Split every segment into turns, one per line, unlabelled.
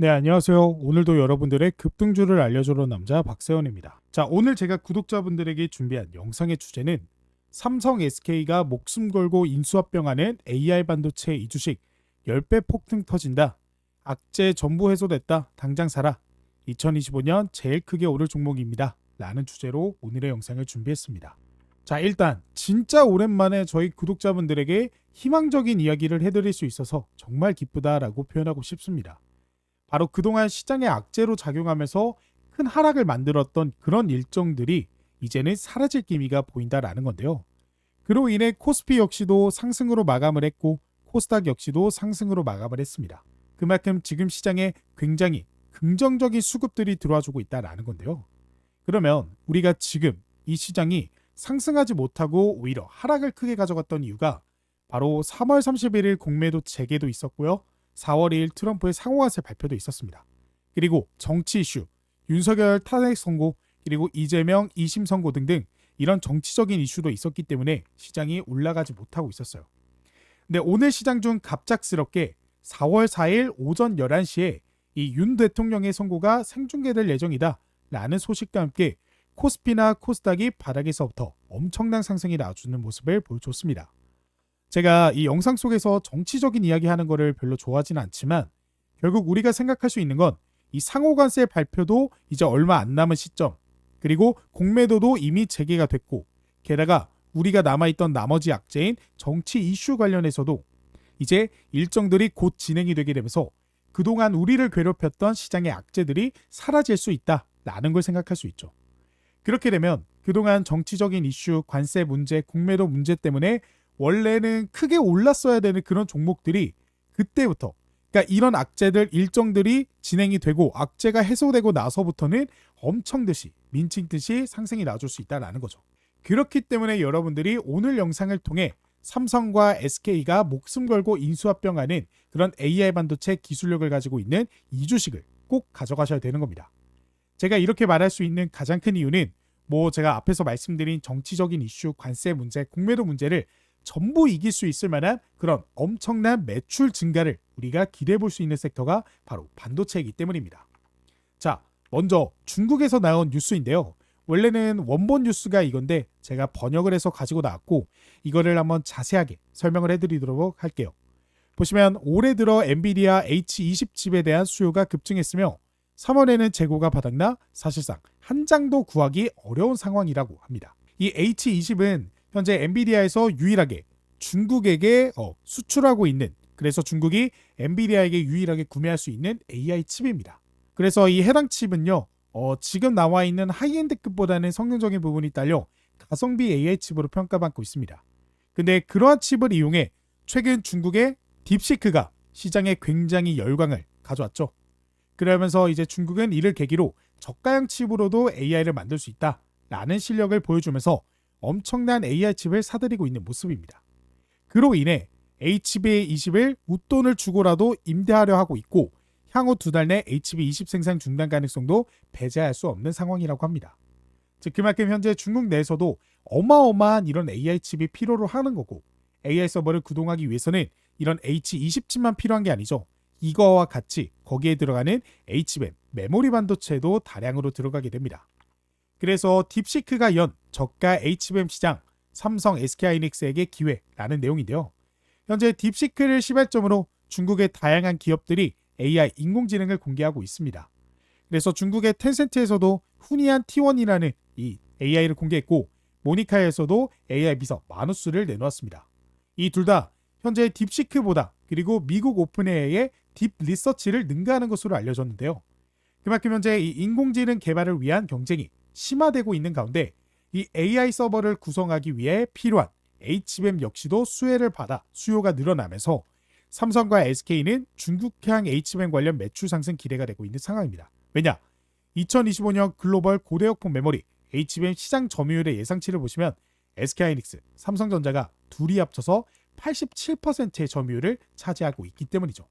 네, 안녕하세요. 오늘도 여러분들의 급등주를 알려주는 남자 박세원입니다. 자, 오늘 제가 구독자분들에게 준비한 영상의 주제는 삼성 SK가 목숨 걸고 인수합병하는 AI 반도체 이 주식 10배 폭등 터진다. 악재 전부 해소됐다. 당장 사라. 2025년 제일 크게 오를 종목입니다. 라는 주제로 오늘의 영상을 준비했습니다. 자, 일단 진짜 오랜만에 저희 구독자분들에게 희망적인 이야기를 해드릴 수 있어서 정말 기쁘다라고 표현하고 싶습니다. 바로 그동안 시장의 악재로 작용하면서 큰 하락을 만들었던 그런 일정들이 이제는 사라질 기미가 보인다라는 건데요. 그로 인해 코스피 역시도 상승으로 마감을 했고 코스닥 역시도 상승으로 마감을 했습니다. 그만큼 지금 시장에 굉장히 긍정적인 수급들이 들어와주고 있다라는 건데요. 그러면 우리가 지금 이 시장이 상승하지 못하고 오히려 하락을 크게 가져갔던 이유가 바로 3월 31일 공매도 재개도 있었고요. 4월 2일 트럼프의 상호화세 발표도 있었습니다. 그리고 정치 이슈, 윤석열 탄핵 선고, 그리고 이재명 2심 선고 등등 이런 정치적인 이슈도 있었기 때문에 시장이 올라가지 못하고 있었어요. 근데 오늘 시장 중 갑작스럽게 4월 4일 오전 11시에 이 윤 대통령의 선고가 생중계될 예정이다 라는 소식과 함께 코스피나 코스닥이 바닥에서부터 엄청난 상승이 나와주는 모습을 보여줬습니다. 제가 이 영상 속에서 정치적인 이야기 하는 거를 별로 좋아하지는 않지만 결국 우리가 생각할 수 있는 건 이 상호관세 발표도 이제 얼마 안 남은 시점 그리고 공매도도 이미 재개가 됐고 게다가 우리가 남아있던 나머지 악재인 정치 이슈 관련해서도 이제 일정들이 곧 진행이 되게 되면서 그동안 우리를 괴롭혔던 시장의 악재들이 사라질 수 있다라는 걸 생각할 수 있죠. 그렇게 되면 그동안 정치적인 이슈, 관세 문제, 공매도 문제 때문에 원래는 크게 올랐어야 되는 그런 종목들이 그때부터 그러니까 이런 악재들 일정들이 진행이 되고 악재가 해소되고 나서부터는 엄청 듯이 민칭 듯이 상승이 나줄 수 있다라는 거죠. 그렇기 때문에 여러분들이 오늘 영상을 통해 삼성과 SK가 목숨 걸고 인수합병하는 그런 AI 반도체 기술력을 가지고 있는 이 주식을 꼭 가져가셔야 되는 겁니다. 제가 이렇게 말할 수 있는 가장 큰 이유는 뭐 제가 앞에서 말씀드린 정치적인 이슈, 관세 문제, 공매도 문제를 전부 이길 수 있을 만한 그런 엄청난 매출 증가를 우리가 기대해 볼 수 있는 섹터가 바로 반도체이기 때문입니다. 자, 먼저 중국에서 나온 뉴스인데요. 원래는 원본 뉴스가 이건데 제가 번역을 해서 가지고 나왔고 이거를 한번 자세하게 설명을 해드리도록 할게요. 보시면 올해 들어 엔비디아 H20 칩에 대한 수요가 급증했으며 3월에는 재고가 바닥나 사실상 한 장도 구하기 어려운 상황이라고 합니다. 이 H20은 현재 엔비디아에서 유일하게 중국에게 어, 수출하고 있는 그래서 중국이 엔비디아에게 유일하게 구매할 수 있는 AI 칩입니다. 그래서 이 해당 칩은요 어, 지금 나와 있는 하이엔드급보다는 성능적인 부분이 딸려 가성비 AI 칩으로 평가받고 있습니다. 근데 그러한 칩을 이용해 최근 중국의 딥시크가 시장에 굉장히 열광을 가져왔죠. 그러면서 이제 중국은 이를 계기로 저가형 칩으로도 AI를 만들 수 있다라는 실력을 보여주면서 엄청난 AI 칩을 사들이고 있는 모습입니다. 그로 인해 HB20을 웃돈을 주고라도 임대하려 하고 있고 향후 두 달 내 HB20 생산 중단 가능성도 배제할 수 없는 상황이라고 합니다. 즉 그만큼 현재 중국 내에서도 어마어마한 이런 AI 칩이 필요로 하는 거고 AI 서버를 구동하기 위해서는 이런 H20 칩만 필요한 게 아니죠. 이거와 같이 거기에 들어가는 HBM 메모리 반도체도 다량으로 들어가게 됩니다. 그래서 딥시크가 연 저가 HBM 시장 삼성 SK하이닉스에게 기회라는 내용인데요. 현재 딥시크를 시발점으로 중국의 다양한 기업들이 AI 인공지능을 공개하고 있습니다. 그래서 중국의 텐센트에서도 후니안 T1이라는 이 AI를 공개했고 모니카에서도 AI 비서 마누스를 내놓았습니다. 이 둘 다 현재 딥시크보다 그리고 미국 오픈AI의 딥 리서치를 능가하는 것으로 알려졌는데요. 그만큼 현재 이 인공지능 개발을 위한 경쟁이 심화되고 있는 가운데 이 AI 서버를 구성하기 위해 필요한 HBM 역시도 수혜를 받아 수요가 늘어나면서 삼성과 SK는 중국향 HBM 관련 매출 상승 기대가 되고 있는 상황입니다. 왜냐? 2025년 글로벌 고대역폭 메모리 HBM 시장 점유율의 예상치를 보시면 SK하이닉스, 삼성전자가 둘이 합쳐서 87%의 점유율을 차지하고 있기 때문이죠.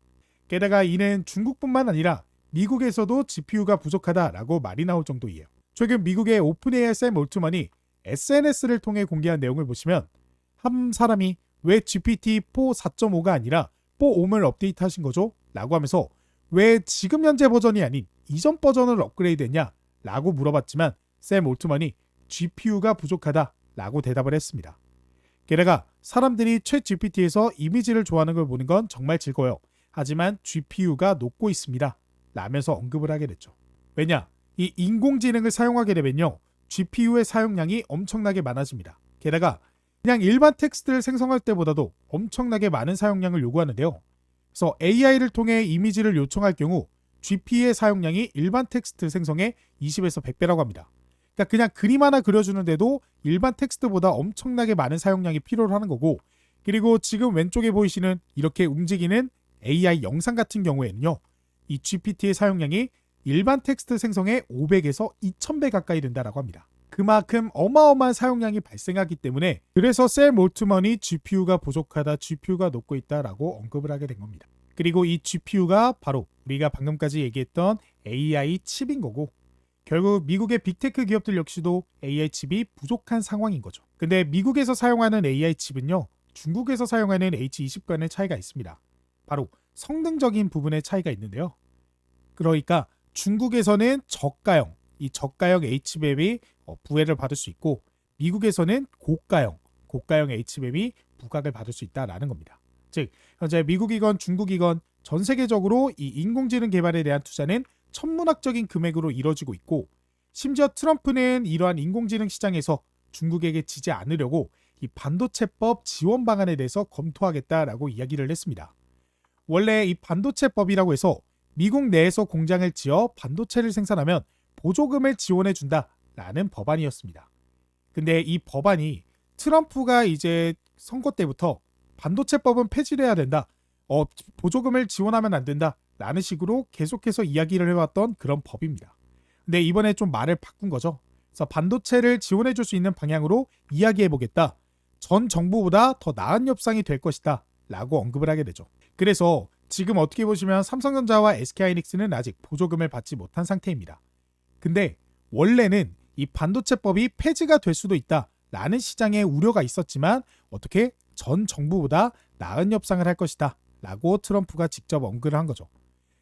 게다가 이는 중국뿐만 아니라 미국에서도 GPU가 부족하다라고 말이 나올 정도이에요. 최근 미국의 오픈AI 샘 올트만이 SNS를 통해 공개한 내용을 보시면 한 사람이 왜 GPT-4 4.5가 아니라 4.5을 업데이트하신 거죠? 라고 하면서 왜 지금 현재 버전이 아닌 이전 버전을 업그레이드했냐? 라고 물어봤지만 샘 올트먼이 GPU가 부족하다 라고 대답을 했습니다. 게다가 사람들이 최 GPT에서 이미지를 좋아하는 걸 보는 건 정말 즐거워요. 하지만 GPU가 녹고 있습니다. 라면서 언급을 하게 됐죠. 왜냐? 이 인공지능을 사용하게 되면요. GPU의 사용량이 엄청나게 많아집니다. 게다가 그냥 일반 텍스트를 생성할 때보다도 엄청나게 많은 사용량을 요구하는데요. 그래서 AI를 통해 이미지를 요청할 경우 GPU의 사용량이 일반 텍스트 생성의 20에서 100배라고 합니다. 그러니까 그냥 그림 하나 그려주는데도 일반 텍스트보다 엄청나게 많은 사용량이 필요로 하는 거고 그리고 지금 왼쪽에 보이시는 이렇게 움직이는 AI 영상 같은 경우에는요. 이 GPT의 사용량이 일반 텍스트 생성의 500에서 2000배 가까이 된다라고 합니다. 그만큼 어마어마한 사용량이 발생하기 때문에 그래서 셀 몰트먼이 GPU가 부족하다, GPU가 녹고 있다라고 언급을 하게 된 겁니다. 그리고 이 GPU가 바로 우리가 방금까지 얘기했던 AI 칩인 거고 결국 미국의 빅테크 기업들 역시도 AI 칩이 부족한 상황인 거죠. 근데 미국에서 사용하는 AI 칩은요. 중국에서 사용하는 H20과는 차이가 있습니다. 바로 성능적인 부분의 차이가 있는데요. 그러니까 중국에서는 저가형, 이 저가형 H맵이 어, 부혜를 받을 수 있고 미국에서는 고가형, 고가형 H맵이 부각을 받을 수 있다라는 겁니다. 즉 현재 미국이건 중국이건 전 세계적으로 이 인공지능 개발에 대한 투자는 천문학적인 금액으로 이뤄지고 있고 심지어 트럼프는 이러한 인공지능 시장에서 중국에게 지지 않으려고 이 반도체법 지원 방안에 대해서 검토하겠다라고 이야기를 했습니다. 원래 이 반도체법이라고 해서 미국 내에서 공장을 지어 반도체를 생산하면 보조금을 지원해 준다라는 법안이었습니다. 근데 이 법안이 트럼프가 이제 선거 때부터 반도체법은 폐지를 해야 된다. 어, 보조금을 지원하면 안 된다. 라는 식으로 계속해서 이야기를 해왔던 그런 법입니다. 근데 이번에 좀 말을 바꾼 거죠. 그래서 반도체를 지원해 줄 수 있는 방향으로 이야기해 보겠다. 전 정부보다 더 나은 협상이 될 것이다. 라고 언급을 하게 되죠. 그래서 지금 어떻게 보시면 삼성전자와 SK하이닉스는 아직 보조금을 받지 못한 상태입니다. 근데 원래는 이 반도체법이 폐지가 될 수도 있다. 라는 시장에 우려가 있었지만 어떻게 전 정부보다 나은 협상을 할 것이다. 라고 트럼프가 직접 언급을 한 거죠.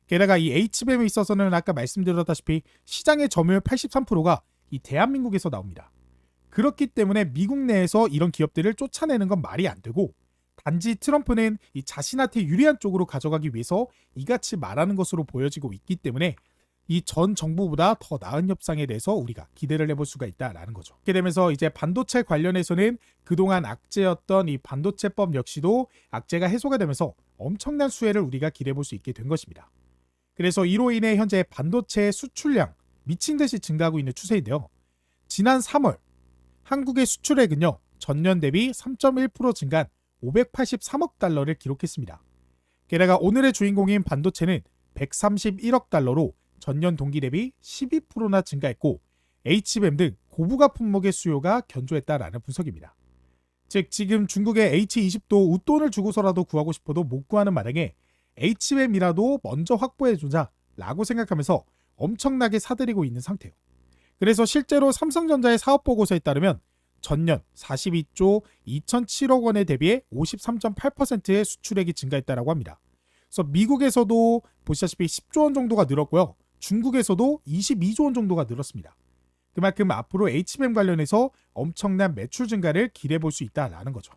게다가 이 H뱀에 있어서는 아까 말씀드렸다시피 시장의 점유율 83%가 이 대한민국에서 나옵니다. 그렇기 때문에 미국 내에서 이런 기업들을 쫓아내는 건 말이 안 되고 단지 트럼프는 이 자신한테 유리한 쪽으로 가져가기 위해서 이같이 말하는 것으로 보여지고 있기 때문에 이 전 정부보다 더 나은 협상에 대해서 우리가 기대를 해볼 수가 있다라는 거죠. 이렇게 되면서 이제 반도체 관련해서는 그동안 악재였던 이 반도체법 역시도 악재가 해소가 되면서 엄청난 수혜를 우리가 기대해 볼 수 있게 된 것입니다. 그래서 이로 인해 현재 반도체 수출량 미친 듯이 증가하고 있는 추세인데요. 지난 3월 한국의 수출액은요 전년 대비 3.1% 증가한 583억 달러를 기록했습니다. 게다가 오늘의 주인공인 반도체는 131억 달러로 전년 동기 대비 12%나 증가했고 HBM 등 고부가 품목의 수요가 견조했다라는 분석입니다. 즉 지금 중국의 H20도 웃돈을 주고서라도 구하고 싶어도 못 구하는 마당에 HBM이라도 먼저 확보해주자 라고 생각하면서 엄청나게 사들이고 있는 상태예요. 그래서 실제로 삼성전자의 사업 보고서에 따르면 전년 42조 2,007억 원에 대비해 53.8%의 수출액이 증가했다라고 합니다. 그래서 미국에서도 보시다시피 10조 원 정도가 늘었고요. 중국에서도 22조 원 정도가 늘었습니다. 그만큼 앞으로 HBM 관련해서 엄청난 매출 증가를 기대해 볼 수 있다라는 거죠.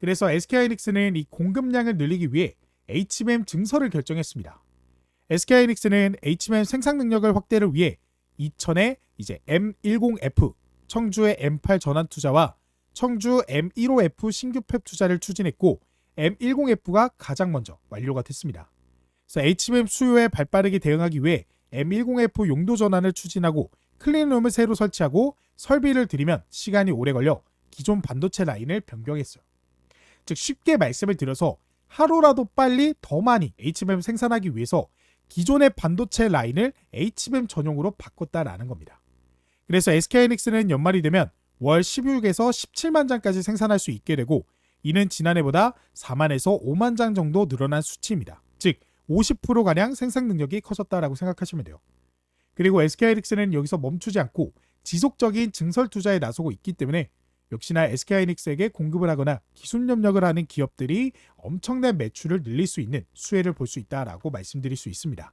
그래서 SK하이닉스는 이 공급량을 늘리기 위해 HBM 증설을 결정했습니다. SK하이닉스는 HBM 생산 능력을 확대를 위해 이천에 이제 M10F 청주의 M8 전환 투자와 청주 M15F 신규 팹 투자를 추진했고 M10F가 가장 먼저 완료가 됐습니다. 그래서 HBM 수요에 발빠르게 대응하기 위해 M10F 용도 전환을 추진하고 클린룸을 새로 설치하고 설비를 들이면 시간이 오래 걸려 기존 반도체 라인을 변경했어요. 즉 쉽게 말씀을 드려서 하루라도 빨리 더 많이 HBM 생산하기 위해서 기존의 반도체 라인을 HBM 전용으로 바꿨다라는 겁니다. 그래서 SK하이닉스는 연말이 되면 월 16에서 17만 장까지 생산할 수 있게 되고 이는 지난해보다 4만에서 5만 장 정도 늘어난 수치입니다. 즉 50%가량 생산 능력이 커졌다라고 생각하시면 돼요. 그리고 SK하이닉스는 여기서 멈추지 않고 지속적인 증설 투자에 나서고 있기 때문에 역시나 SK하이닉스에게 공급을 하거나 기술 협력을 하는 기업들이 엄청난 매출을 늘릴 수 있는 수혜를 볼 수 있다라고 말씀드릴 수 있습니다.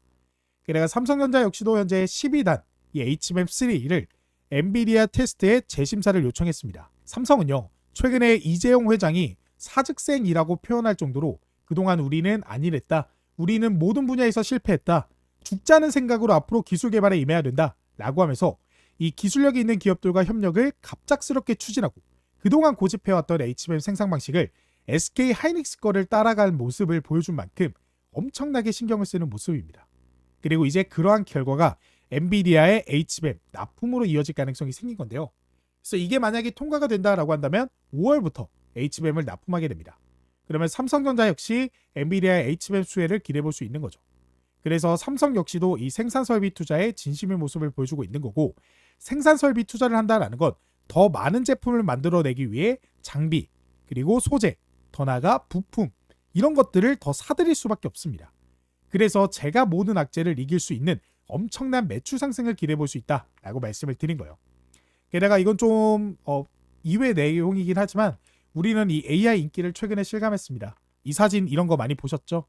게다가 삼성전자 역시도 현재 12단 이 HBM3를 엔비디아 테스트에 재심사를 요청했습니다. 삼성은요, 최근에 이재용 회장이 사직생이라고 표현할 정도로 그동안 우리는 안일했다. 우리는 모든 분야에서 실패했다. 죽자는 생각으로 앞으로 기술 개발에 임해야 된다. 라고 하면서 이 기술력이 있는 기업들과 협력을 갑작스럽게 추진하고 그동안 고집해왔던 HBM 생산 방식을 SK 하이닉스 거를 따라갈 모습을 보여준 만큼 엄청나게 신경을 쓰는 모습입니다. 그리고 이제 그러한 결과가 엔비디아의 HBM 납품으로 이어질 가능성이 생긴 건데요. 그래서 이게 만약에 통과가 된다라고 한다면 5월부터 HBM을 납품하게 됩니다. 그러면 삼성전자 역시 엔비디아의 HBM 수혜를 기대해 볼수 있는 거죠. 그래서 삼성 역시도 이 생산 설비 투자에 진심의 모습을 보여주고 있는 거고 생산 설비 투자를 한다라는 건 더 많은 제품을 만들어내기 위해 장비 그리고 소재 더 나아가 부품 이런 것들을 더 사들일 수밖에 없습니다. 그래서 제가 모든 악재를 이길 수 있는 엄청난 매출 상승을 기대해 볼 수 있다라고 말씀을 드린 거예요. 게다가 이건 좀 어, 이외 내용이긴 하지만 우리는 이 AI 인기를 최근에 실감했습니다. 이 사진 이런 거 많이 보셨죠?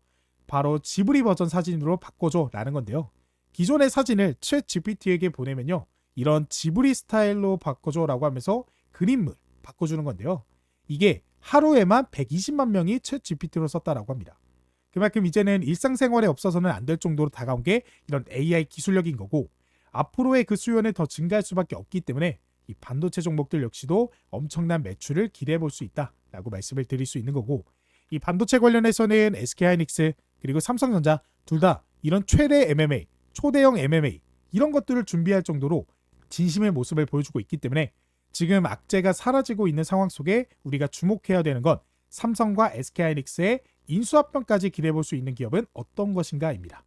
바로 지브리 버전 사진으로 바꿔줘라는 건데요. 기존의 사진을 챗 GPT에게 보내면요. 이런 지브리 스타일로 바꿔줘라고 하면서 그림을 바꿔주는 건데요. 이게 하루에만 120만 명이 챗 GPT로 썼다라고 합니다. 그만큼 이제는 일상생활에 없어서는 안 될 정도로 다가온 게 이런 AI 기술력인 거고 앞으로의 그 수요는 더 증가할 수밖에 없기 때문에 이 반도체 종목들 역시도 엄청난 매출을 기대해 볼 수 있다라고 말씀을 드릴 수 있는 거고 이 반도체 관련해서는 SK하이닉스 그리고 삼성전자 둘 다 이런 최대 MMA, 초대형 MMA 이런 것들을 준비할 정도로 진심의 모습을 보여주고 있기 때문에 지금 악재가 사라지고 있는 상황 속에 우리가 주목해야 되는 건 삼성과 SK하이닉스의 인수합병까지 기대해 볼 수 있는 기업은 어떤 것인가입니다.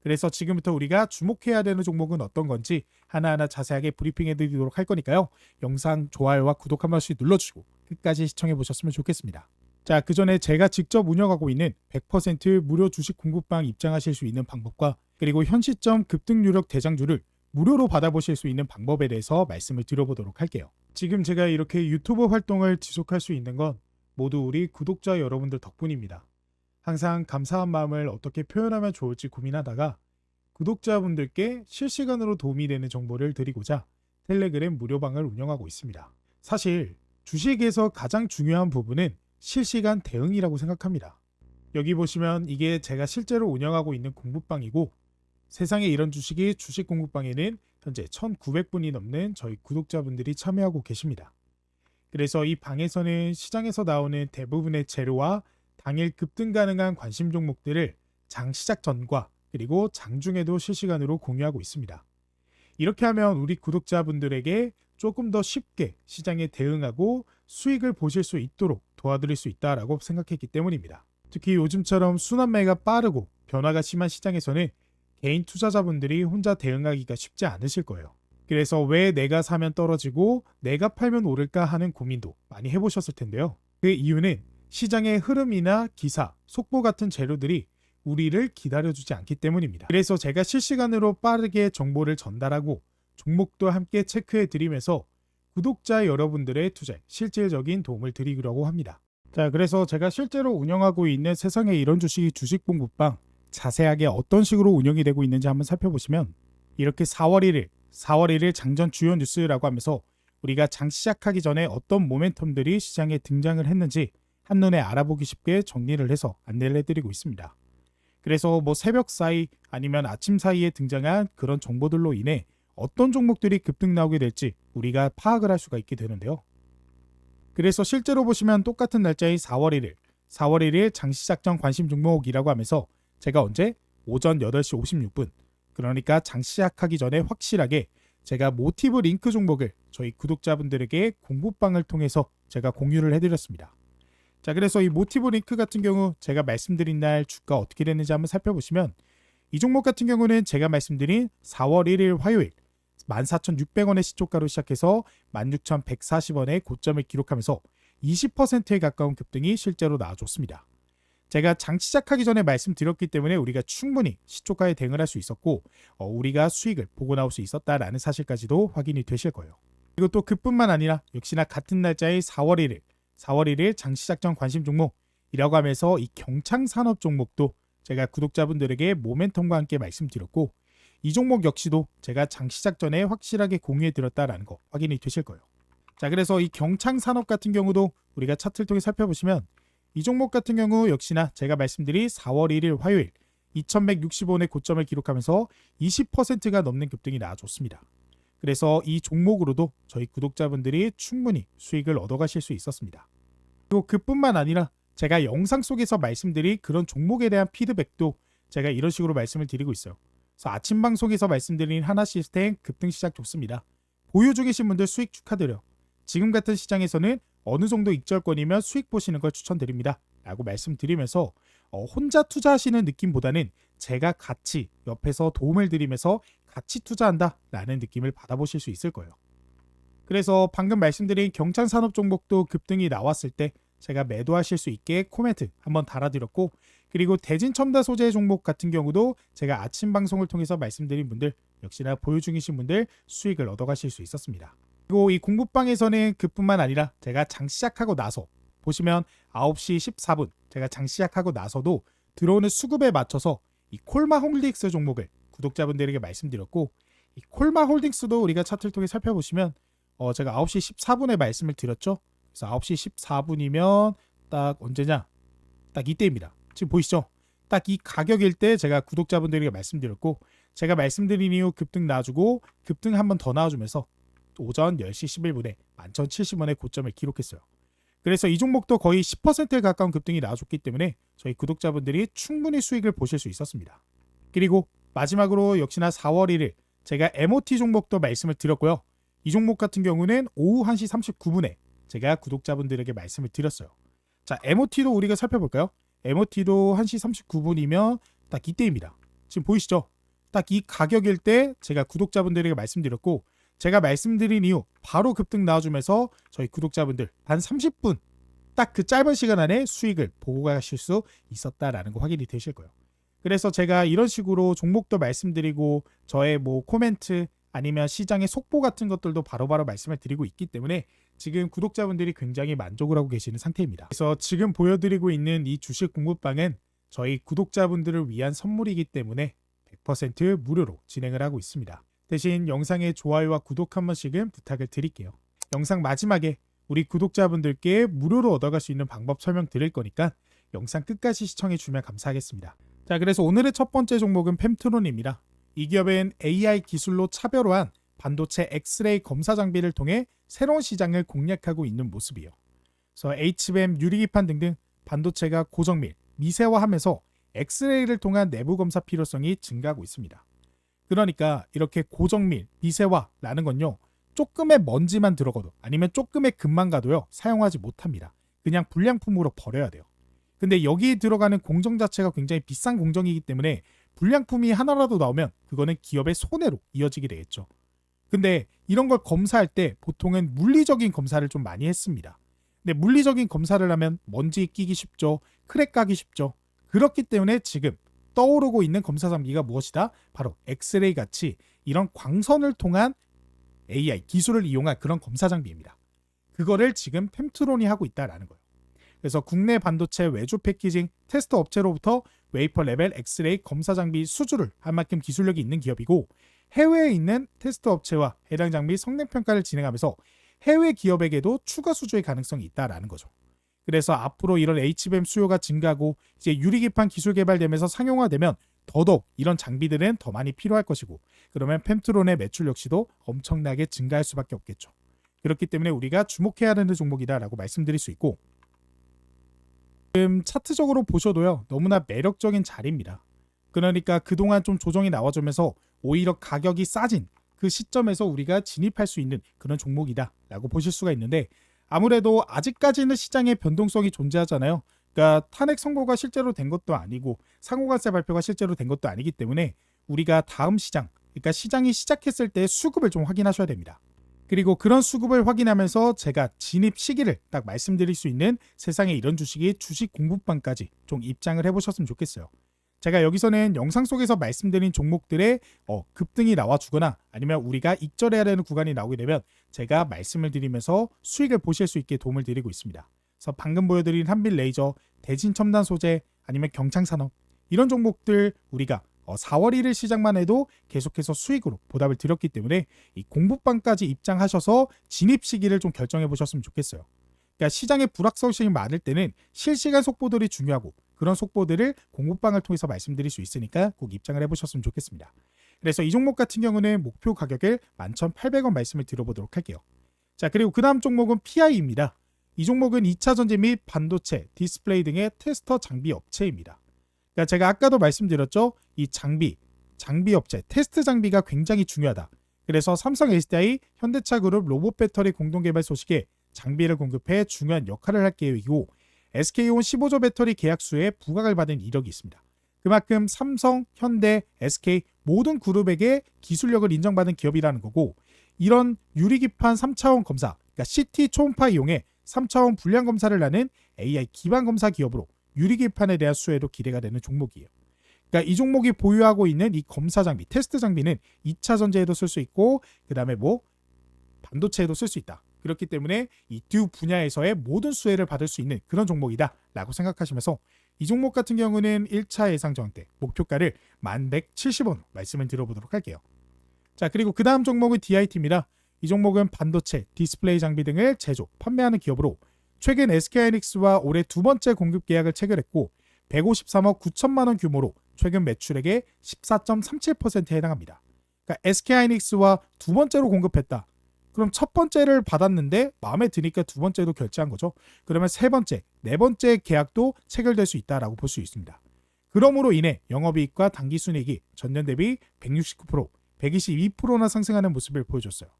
그래서 지금부터 우리가 주목해야 되는 종목은 어떤 건지 하나하나 자세하게 브리핑해 드리도록 할 거니까요. 영상 좋아요와 구독 한 번씩 눌러주시고 끝까지 시청해 보셨으면 좋겠습니다. 자, 그 전에 제가 직접 운영하고 있는 100% 무료 주식 공부방 입장하실 수 있는 방법과 그리고 현 시점 급등 유력 대장주를 무료로 받아보실 수 있는 방법에 대해서 말씀을 드려보도록 할게요. 지금 제가 이렇게 유튜브 활동을 지속할 수 있는 건 모두 우리 구독자 여러분들 덕분입니다. 항상 감사한 마음을 어떻게 표현하면 좋을지 고민하다가 구독자분들께 실시간으로 도움이 되는 정보를 드리고자 텔레그램 무료방을 운영하고 있습니다. 사실 주식에서 가장 중요한 부분은 실시간 대응이라고 생각합니다. 여기 보시면 이게 제가 실제로 운영하고 있는 공부방이고 세상에 이런 주식이 주식 공부방에는 현재 1,900분이 넘는 저희 구독자분들이 참여하고 계십니다. 그래서 이 방에서는 시장에서 나오는 대부분의 재료와 당일 급등 가능한 관심 종목들을 장 시작 전과 그리고 장중에도 실시간으로 공유하고 있습니다. 이렇게 하면 우리 구독자분들에게 조금 더 쉽게 시장에 대응하고 수익을 보실 수 있도록 도와드릴 수 있다라고 생각했기 때문입니다. 특히 요즘처럼 순환매가 빠르고 변화가 심한 시장에서는 개인 투자자분들이 혼자 대응하기가 쉽지 않으실 거예요. 그래서 왜 내가 사면 떨어지고 내가 팔면 오를까 하는 고민도 많이 해보셨을 텐데요. 그 이유는 시장의 흐름이나 기사, 속보 같은 재료들이 우리를 기다려주지 않기 때문입니다. 그래서 제가 실시간으로 빠르게 정보를 전달하고 종목도 함께 체크해 드리면서 구독자 여러분들의 투자에 실질적인 도움을 드리려고 합니다. 자, 그래서 제가 실제로 운영하고 있는 세상에 이런 주식이 주식 공부방 자세하게 어떤 식으로 운영이 되고 있는지 한번 살펴보시면 이렇게 4월 1일, 4월 1일 장전 주요 뉴스라고 하면서 우리가 장 시작하기 전에 어떤 모멘텀들이 시장에 등장을 했는지 한눈에 알아보기 쉽게 정리를 해서 안내를 해드리고 있습니다. 그래서 뭐 새벽 사이 아니면 아침 사이에 등장한 그런 정보들로 인해 어떤 종목들이 급등 나오게 될지 우리가 파악을 할 수가 있게 되는데요. 그래서 실제로 보시면 똑같은 날짜인 4월 1일, 4월 1일 장시작 전 관심 종목이라고 하면서 제가 언제 오전 8시 56분 그러니까 장 시작하기 전에 확실하게 제가 모티브 링크 종목을 저희 구독자분들에게 공부방을 통해서 제가 공유를 해드렸습니다. 자 그래서 이 모티브 링크 같은 경우 제가 말씀드린 날 주가 어떻게 됐는지 한번 살펴보시면 이 종목 같은 경우는 제가 말씀드린 4월 1일 화요일 14,600원의 시초가로 시작해서 16,140원의 고점을 기록하면서 20%에 가까운 급등이 실제로 나와줬습니다. 제가 장 시작하기 전에 말씀드렸기 때문에 우리가 충분히 시초가에 대응을 할 수 있었고 어, 우리가 수익을 보고 나올 수 있었다라는 사실까지도 확인이 되실 거예요. 그리고 또 그뿐만 아니라 역시나 같은 날짜의 4월 1일, 4월 1일 장시작전 관심 종목이라고 하면서 이 경창 산업 종목도 제가 구독자분들에게 모멘텀과 함께 말씀드렸고 이 종목 역시도 제가 장시작 전에 확실하게 공유해 드렸다라는 거 확인이 되실 거예요. 자, 그래서 이 경창 산업 같은 경우도 우리가 차트를 통해 살펴보시면 이 종목 같은 경우 역시나 제가 말씀드린 4월 1일 화요일 2160원의 고점을 기록하면서 20%가 넘는 급등이 나와줬습니다. 그래서 이 종목으로도 저희 구독자분들이 충분히 수익을 얻어가실 수 있었습니다. 그리고 그뿐만 아니라 제가 영상 속에서 말씀드린 그런 종목에 대한 피드백도 제가 이런 식으로 말씀을 드리고 있어요. 그래서 아침 방송에서 말씀드린 하나 시스템 급등 시작 좋습니다. 보유 중이신 분들 수익 축하드려. 지금 같은 시장에서는 어느 정도 익절권이면 수익 보시는 걸 추천드립니다. 라고 말씀드리면서 어, 혼자 투자하시는 느낌보다는 제가 같이 옆에서 도움을 드리면서 같이 투자한다 라는 느낌을 받아보실 수 있을 거예요. 그래서 방금 말씀드린 경찬 산업 종목도 급등이 나왔을 때 제가 매도하실 수 있게 코멘트 한번 달아드렸고 그리고 대진 첨다 소재 종목 같은 경우도 제가 아침 방송을 통해서 말씀드린 분들 역시나 보유 중이신 분들 수익을 얻어가실 수 있었습니다. 그리고 이 공부방에서는 그뿐만 아니라 제가 장 시작하고 나서 보시면 9시 14분 제가 장 시작하고 나서도 들어오는 수급에 맞춰서 이 콜마 홀딩스 종목을 구독자분들에게 말씀드렸고 이 콜마 홀딩스도 우리가 차트를 통해 살펴보시면 어 제가 9시 14분에 말씀을 드렸죠. 그래서 9시 14분이면 딱 언제냐? 딱 이때입니다. 지금 보이시죠? 딱 이 가격일 때 제가 구독자분들에게 말씀드렸고 제가 말씀드린 이후 급등 놔주고 급등 한 번더 놔주면서 오전 10시 11분에 11,070원의 고점을 기록했어요. 그래서 이 종목도 거의 10%에 가까운 급등이 나와줬기 때문에 저희 구독자분들이 충분히 수익을 보실 수 있었습니다. 그리고 마지막으로 역시나 4월 1일 제가 MOT 종목도 말씀을 드렸고요. 이 종목 같은 경우는 오후 1시 39분에 제가 구독자분들에게 말씀을 드렸어요. 자, MOT도 우리가 살펴볼까요? MOT도 1시 39분이면 딱 이때입니다. 지금 보이시죠? 딱 이 가격일 때 제가 구독자분들에게 말씀드렸고 제가 말씀드린 이후 바로 급등 나와주면서 저희 구독자분들 단 30분 딱 그 짧은 시간 안에 수익을 보고 가실 수 있었다라는 거 확인이 되실 거예요. 그래서 제가 이런 식으로 종목도 말씀드리고 저의 뭐 코멘트 아니면 시장의 속보 같은 것들도 바로 바로 말씀을 드리고 있기 때문에 지금 구독자분들이 굉장히 만족을 하고 계시는 상태입니다. 그래서 지금 보여드리고 있는 이 주식 공부방은 저희 구독자분들을 위한 선물이기 때문에 100% 무료로 진행을 하고 있습니다. 대신 영상의 좋아요와 구독 한 번씩은 부탁을 드릴게요. 영상 마지막에 우리 구독자분들께 무료로 얻어갈 수 있는 방법 설명 드릴 거니까 영상 끝까지 시청해 주면 감사하겠습니다. 자, 그래서 오늘의 첫 번째 종목은 펜트론입니다. 이 기업은 AI 기술로 차별화한 반도체 엑스레이 검사 장비를 통해 새로운 시장을 공략하고 있는 모습이에요. 그래서 HBM 유리기판 등등 반도체가 고정밀, 미세화하면서 엑스레이를 통한 내부 검사 필요성이 증가하고 있습니다. 그러니까 이렇게 고정밀, 미세화라는 건요. 조금의 먼지만 들어가도 아니면 조금의 금만 가도요. 사용하지 못합니다. 그냥 불량품으로 버려야 돼요. 근데 여기 들어가는 공정 자체가 굉장히 비싼 공정이기 때문에 불량품이 하나라도 나오면 그거는 기업의 손해로 이어지게 되겠죠. 근데 이런 걸 검사할 때 보통은 물리적인 검사를 좀 많이 했습니다. 근데 물리적인 검사를 하면 먼지 끼기 쉽죠. 크랙 가기 쉽죠. 그렇기 때문에 지금 떠오르고 있는 검사 장비가 무엇이다? 바로 엑스레이 같이 이런 광선을 통한 AI 기술을 이용한 그런 검사 장비입니다. 그거를 지금 템트론이 하고 있다라는 거예요. 그래서 국내 반도체 외주 패키징 테스트 업체로부터 웨이퍼 레벨 엑스레이 검사 장비 수주를 한 만큼 기술력이 있는 기업이고 해외에 있는 테스트 업체와 해당 장비 성능 평가를 진행하면서 해외 기업에게도 추가 수주의 가능성이 있다라는 거죠. 그래서 앞으로 이런 HBM 수요가 증가하고 이제 유리기판 기술 개발되면서 상용화되면 더더욱 이런 장비들은 더 많이 필요할 것이고 그러면 펜트론의 매출 역시도 엄청나게 증가할 수밖에 없겠죠. 그렇기 때문에 우리가 주목해야 하는 종목이다라고 말씀드릴 수 있고 지금 차트적으로 보셔도요 너무나 매력적인 자리입니다. 그러니까 그동안 좀 조정이 나와주면서 오히려 가격이 싸진 그 시점에서 우리가 진입할 수 있는 그런 종목이다 라고 보실 수가 있는데 아무래도 아직까지는 시장의 변동성이 존재하잖아요. 그러니까 탄핵 선고가 실제로 된 것도 아니고 상호관세 발표가 실제로 된 것도 아니기 때문에 우리가 다음 시장, 그러니까 시장이 시작했을 때 수급을 좀 확인하셔야 됩니다. 그리고 그런 수급을 확인하면서 제가 진입 시기를 딱 말씀드릴 수 있는 세상에 이런 주식이 주식 공부방까지 좀 입장을 해보셨으면 좋겠어요. 제가 여기서는 영상 속에서 말씀드린 종목들의 어, 급등이 나와주거나 아니면 우리가 익절해야 되는 구간이 나오게 되면 제가 말씀을 드리면서 수익을 보실 수 있게 도움을 드리고 있습니다. 그래서 방금 보여드린 한빛 레이저, 대진 첨단 소재, 아니면 경창산업 이런 종목들 우리가 어, 4월 1일 시작만 해도 계속해서 수익으로 보답을 드렸기 때문에 이 공부방까지 입장하셔서 진입 시기를 좀 결정해 보셨으면 좋겠어요. 그러니까 시장에 불확실성이 많을 때는 실시간 속보들이 중요하고 그런 속보들을 공부방을 통해서 말씀드릴 수 있으니까 꼭 입장을 해보셨으면 좋겠습니다. 그래서 이 종목 같은 경우는 목표 가격을 11,800원 말씀을 드려보도록 할게요. 자 그리고 그 다음 종목은 PI입니다. 이 종목은 2차 전지 및 반도체, 디스플레이 등의 테스터 장비 업체입니다. 그러니까 제가 아까도 말씀드렸죠. 이 장비, 장비 업체, 테스트 장비가 굉장히 중요하다. 그래서 삼성 SDI, 현대차 그룹 로봇 배터리 공동 개발 소식에 장비를 공급해 중요한 역할을 할 계획이고 SK온 15조 배터리 계약수에 부각을 받은 이력이 있습니다. 그만큼 삼성, 현대, SK 모든 그룹에게 기술력을 인정받은 기업이라는 거고 이런 유리기판 3차원 검사, 그러니까 CT 초음파 이용해 3차원 불량 검사를 하는 AI 기반 검사 기업으로 유리기판에 대한 수혜도 기대가 되는 종목이에요. 그러니까 이 종목이 보유하고 있는 이 검사 장비, 테스트 장비는 2차 전지에도 쓸 수 있고 그다음에 뭐 반도체에도 쓸 수 있다. 그렇기 때문에 이두 분야에서의 모든 수혜를 받을 수 있는 그런 종목이다라고 생각하시면서 이 종목 같은 경우는 1차 예상 정때 목표가를 1170원 말씀을 드려보도록 할게요. 자 그리고 그 다음 종목은 DIT입니다. 이 종목은 반도체, 디스플레이 장비 등을 제조, 판매하는 기업으로 최근 SK하이닉스와 올해 두 번째 공급 계약을 체결했고 153억 9천만 원 규모로 최근 매출액의 14.37%에 해당합니다. 그러니까 SK하이닉스와 두 번째로 공급했다. 그럼 첫 번째를 받았는데 마음에 드니까 두 번째도 결제한 거죠. 그러면 세 번째, 네 번째 계약도 체결될 수 있다라고 볼 수 있습니다. 그러므로 인해 영업이익과 당기순이익이 전년 대비 169%, 122%나 상승하는 모습을 보여줬어요.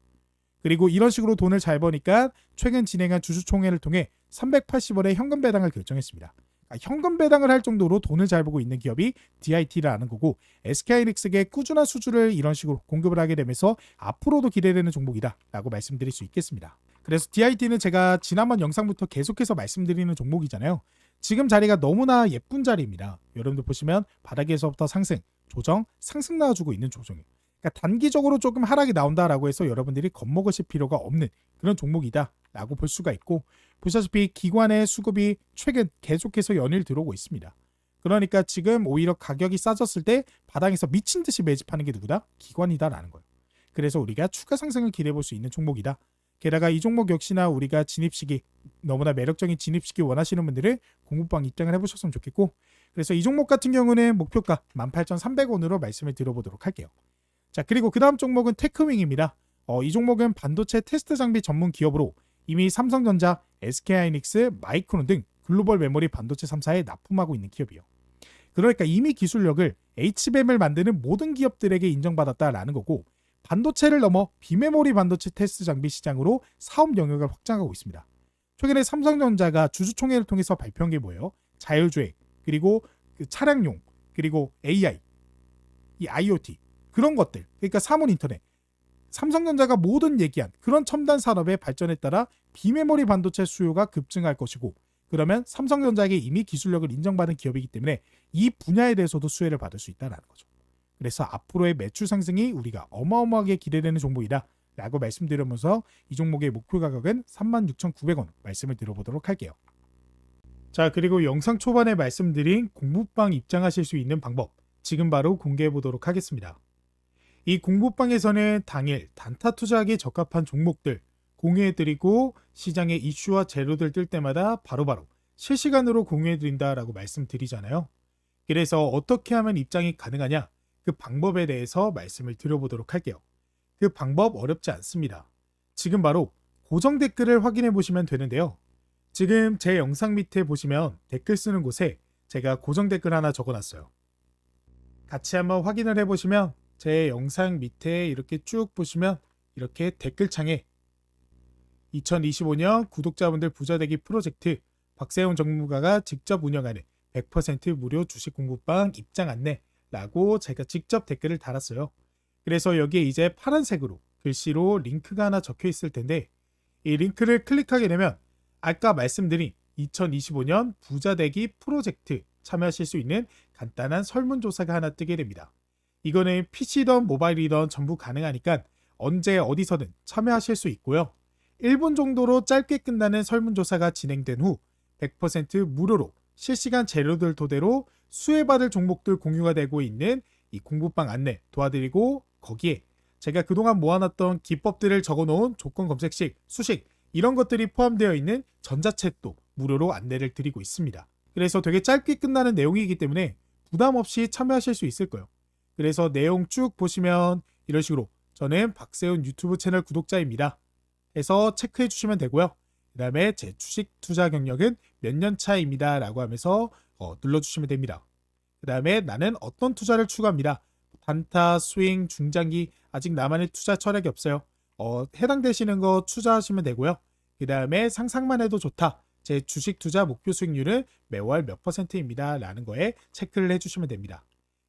그리고 이런 식으로 돈을 잘 버니까 최근 진행한 주주총회를 통해 380원의 현금 배당을 결정했습니다. 아, 현금 배당을 할 정도로 돈을 잘 보고 있는 기업이 DIT라는 거고 SK하이닉스에게 꾸준한 수주를 이런 식으로 공급을 하게 되면서 앞으로도 기대되는 종목이다라고 말씀드릴 수 있겠습니다. 그래서 DIT는 제가 지난번 영상부터 계속해서 말씀드리는 종목이잖아요. 지금 자리가 너무나 예쁜 자리입니다. 여러분들 보시면 바닥에서부터 상승, 조정, 상승 나와주고 있는 조정이에요. 그러니까 단기적으로 조금 하락이 나온다라고 해서 여러분들이 겁먹으실 필요가 없는 그런 종목이다라고 볼 수가 있고 보시다시피 기관의 수급이 최근 계속해서 연일 들어오고 있습니다. 그러니까 지금 오히려 가격이 싸졌을 때 바닥에서 미친 듯이 매집하는 게 누구다? 기관이다라는 거예요. 그래서 우리가 추가 상승을 기대해 볼 수 있는 종목이다. 게다가 이 종목 역시나 우리가 진입 시기 너무나 매력적인 진입 시기 원하시는 분들은 공부방 입장을 해보셨으면 좋겠고 그래서 이 종목 같은 경우는 목표가 18,300원으로 말씀을 드려보도록 할게요. 자 그리고 그 다음 종목은 테크윙입니다. 어, 이 종목은 반도체 테스트 장비 전문 기업으로 이미 삼성전자, SK하이닉스, 마이크론 등 글로벌 메모리 반도체 3사에 납품하고 있는 기업이요. 그러니까 이미 기술력을 HBM을 만드는 모든 기업들에게 인정받았다라는 거고 반도체를 넘어 비메모리 반도체 테스트 장비 시장으로 사업 영역을 확장하고 있습니다. 최근에 삼성전자가 주주총회를 통해서 발표한 게 뭐예요? 자율주행 그리고 그 차량용 그리고 AI 이 IoT 그런 것들 그러니까 사물 인터넷 삼성전자가 모든 얘기한 그런 첨단 산업의 발전에 따라 비메모리 반도체 수요가 급증할 것이고 그러면 삼성전자에게 이미 기술력을 인정받은 기업이기 때문에 이 분야에 대해서도 수혜를 받을 수 있다는 거죠. 그래서 앞으로의 매출 상승이 우리가 어마어마하게 기대되는 종목이다. 라고 말씀드리면서 이 종목의 목표 가격은 36,900원 말씀을 드려보도록 할게요. 자 그리고 영상 초반에 말씀드린 공부방 입장하실 수 있는 방법 지금 바로 공개해 보도록 하겠습니다. 이 공부방에서는 당일 단타 투자하기 적합한 종목들 공유해드리고 시장의 이슈와 재료들 뜰 때마다 바로바로 실시간으로 공유해드린다라고 말씀드리잖아요. 그래서 어떻게 하면 입장이 가능하냐 그 방법에 대해서 말씀을 드려보도록 할게요. 그 방법 어렵지 않습니다. 지금 바로 고정 댓글을 확인해 보시면 되는데요. 지금 제 영상 밑에 보시면 댓글 쓰는 곳에 제가 고정 댓글 하나 적어놨어요. 같이 한번 확인을 해보시면 제 영상 밑에 이렇게 쭉 보시면 이렇게 댓글창에 2025년 구독자분들 부자되기 프로젝트 박세훈 전문가가 직접 운영하는 100% 무료 주식 공부방 입장 안내라고 제가 직접 댓글을 달았어요. 그래서 여기에 이제 파란색으로 글씨로 링크가 하나 적혀 있을 텐데 이 링크를 클릭하게 되면 아까 말씀드린 2025년 부자되기 프로젝트 참여하실 수 있는 간단한 설문조사가 하나 뜨게 됩니다. 이거는 PC든 모바일이든 전부 가능하니까 언제 어디서든 참여하실 수 있고요. 1분 정도로 짧게 끝나는 설문조사가 진행된 후 100% 무료로 실시간 재료들 토대로 수혜받을 종목들 공유가 되고 있는 이 공부방 안내 도와드리고 거기에 제가 그동안 모아놨던 기법들을 적어놓은 조건 검색식, 수식 이런 것들이 포함되어 있는 전자책도 무료로 안내를 드리고 있습니다. 그래서 되게 짧게 끝나는 내용이기 때문에 부담 없이 참여하실 수 있을 거예요. 그래서 내용 쭉 보시면 이런 식으로 저는 박세훈 유튜브 채널 구독자입니다. 해서 체크해 주시면 되고요. 그 다음에 제 주식 투자 경력은 몇 년 차입니다. 라고 하면서 어, 눌러주시면 됩니다. 그 다음에 나는 어떤 투자를 추구합니다. 단타, 스윙, 중장기 아직 나만의 투자 철학이 없어요. 어, 해당되시는 거 투자하시면 되고요. 그 다음에 상상만 해도 좋다. 제 주식 투자 목표 수익률은 매월 몇 퍼센트입니다. 라는 거에 체크를 해주시면 됩니다.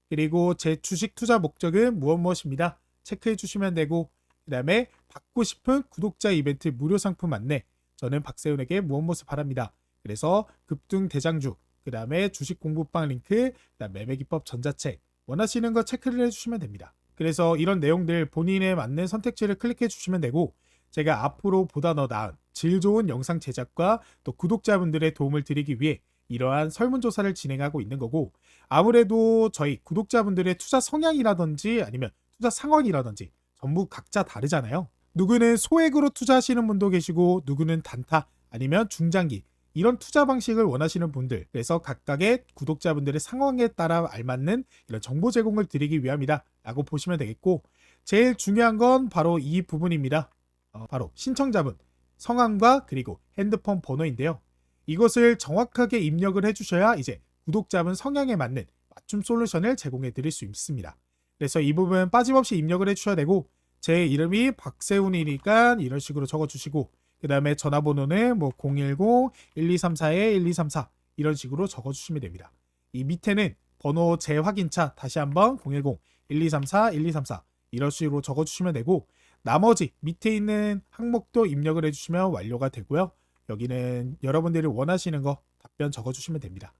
그리고 제 주식 투자 목적은 무엇 무엇입니다. 체크해 주시면 되고 그 다음에 받고 싶은 구독자 이벤트 무료 상품 안내 저는 박세훈에게 무엇 무엇을 바랍니다. 그래서 급등 대장주 그 다음에 주식 공부방 링크 그다음 매매 기법 전자책 원하시는 거 체크를 해주시면 됩니다. 그래서 이런 내용들 본인에 맞는 선택지를 클릭해 주시면 되고 제가 앞으로 보다 더 나은 질 좋은 영상 제작과 또 구독자분들의 도움을 드리기 위해 이러한 설문조사를 진행하고 있는 거고 아무래도 저희 구독자분들의 투자 성향이라든지 아니면 투자 상황이라든지 전부 각자 다르잖아요. 누구는 소액으로 투자하시는 분도 계시고 누구는 단타 아니면 중장기 이런 투자 방식을 원하시는 분들 그래서 각각의 구독자분들의 상황에 따라 알맞는 이런 정보 제공을 드리기 위함이다 라고 보시면 되겠고 제일 중요한 건 바로 이 부분입니다. 어, 바로 신청자분 성함과 그리고 핸드폰 번호인데요. 이것을 정확하게 입력을 해주셔야 이제 구독자분 성향에 맞는 맞춤 솔루션을 제공해 드릴 수 있습니다. 그래서 이 부분 빠짐없이 입력을 해주셔야 되고 제 이름이 박세훈이니까 이런 식으로 적어주시고 그 다음에 전화번호는 뭐 010-1234-1234 이런 식으로 적어주시면 됩니다. 이 밑에는 번호 재확인차 다시 한번 010-1234-1234 이런 식으로 적어주시면 되고 나머지 밑에 있는 항목도 입력을 해주시면 완료가 되고요. 여기는 여러분들이 원하시는 거 답변 적어주시면 됩니다.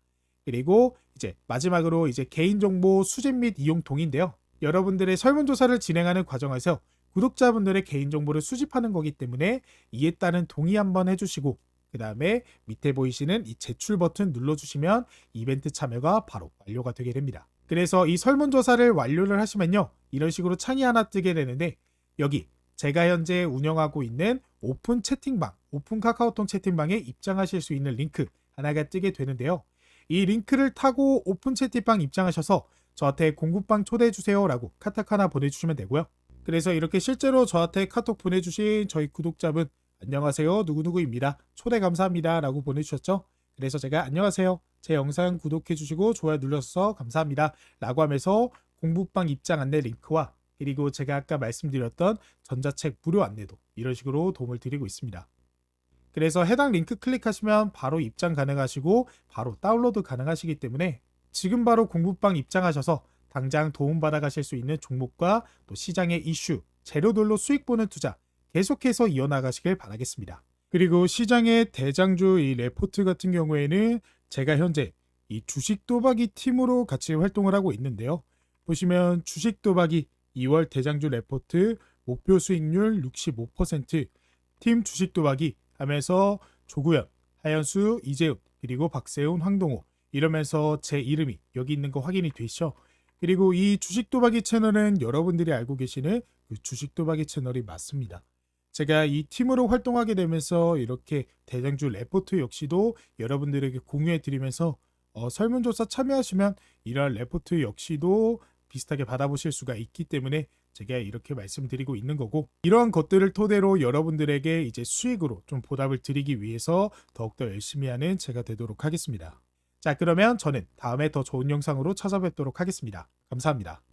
그리고 이제 마지막으로 이제 개인정보 수집 및 이용 동의인데요. 여러분들의 설문조사를 진행하는 과정에서 구독자분들의 개인정보를 수집하는 거기 때문에 이에 따른 동의 한번 해주시고 그 다음에 밑에 보이시는 이 제출 버튼 눌러주시면 이벤트 참여가 바로 완료가 되게 됩니다. 그래서 이 설문조사를 완료를 하시면요. 이런 식으로 창이 하나 뜨게 되는데 여기 제가 현재 운영하고 있는 오픈 채팅방, 오픈 카카오톡 채팅방에 입장하실 수 있는 링크 하나가 뜨게 되는데요. 이 링크를 타고 오픈 채팅방 입장하셔서 저한테 공부방 초대해주세요라고 카톡 하나 보내주시면 되고요. 그래서 이렇게 실제로 저한테 카톡 보내주신 저희 구독자분 안녕하세요 누구누구입니다. 초대 감사합니다 라고 보내주셨죠. 그래서 제가 안녕하세요. 제 영상 구독해주시고 좋아요 눌러서 감사합니다 라고 하면서 공부방 입장 안내 링크와 그리고 제가 아까 말씀드렸던 전자책 무료 안내도 이런 식으로 도움을 드리고 있습니다. 그래서 해당 링크 클릭하시면 바로 입장 가능하시고 바로 다운로드 가능하시기 때문에 지금 바로 공부방 입장하셔서 당장 도움받아 가실 수 있는 종목과 또 시장의 이슈, 재료들로 수익 보는 투자 계속해서 이어나가시길 바라겠습니다. 그리고 시장의 대장주 이 레포트 같은 경우에는 제가 현재 이 주식 도박이 팀으로 같이 활동을 하고 있는데요. 보시면 주식 도박이 2월 대장주 레포트 목표 수익률 65%, 팀 주식 도박이 하면서 조구현, 하연수, 이재훈, 그리고 박세훈, 황동호 이러면서 제 이름이 여기 있는 거 확인이 되시죠? 그리고 이 주식 도박이 채널은 여러분들이 알고 계시는 그 주식 도박이 채널이 맞습니다. 제가 이 팀으로 활동하게 되면서 이렇게 대장주 레포트 역시도 여러분들에게 공유해 드리면서 어, 설문조사 참여하시면 이러한 레포트 역시도 비슷하게 받아보실 수가 있기 때문에 제가 이렇게 말씀드리고 있는 거고 이러한 것들을 토대로 여러분들에게 이제 수익으로 좀 보답을 드리기 위해서 더욱더 열심히 하는 제가 되도록 하겠습니다. 자 그러면 저는 다음에 더 좋은 영상으로 찾아뵙도록 하겠습니다. 감사합니다.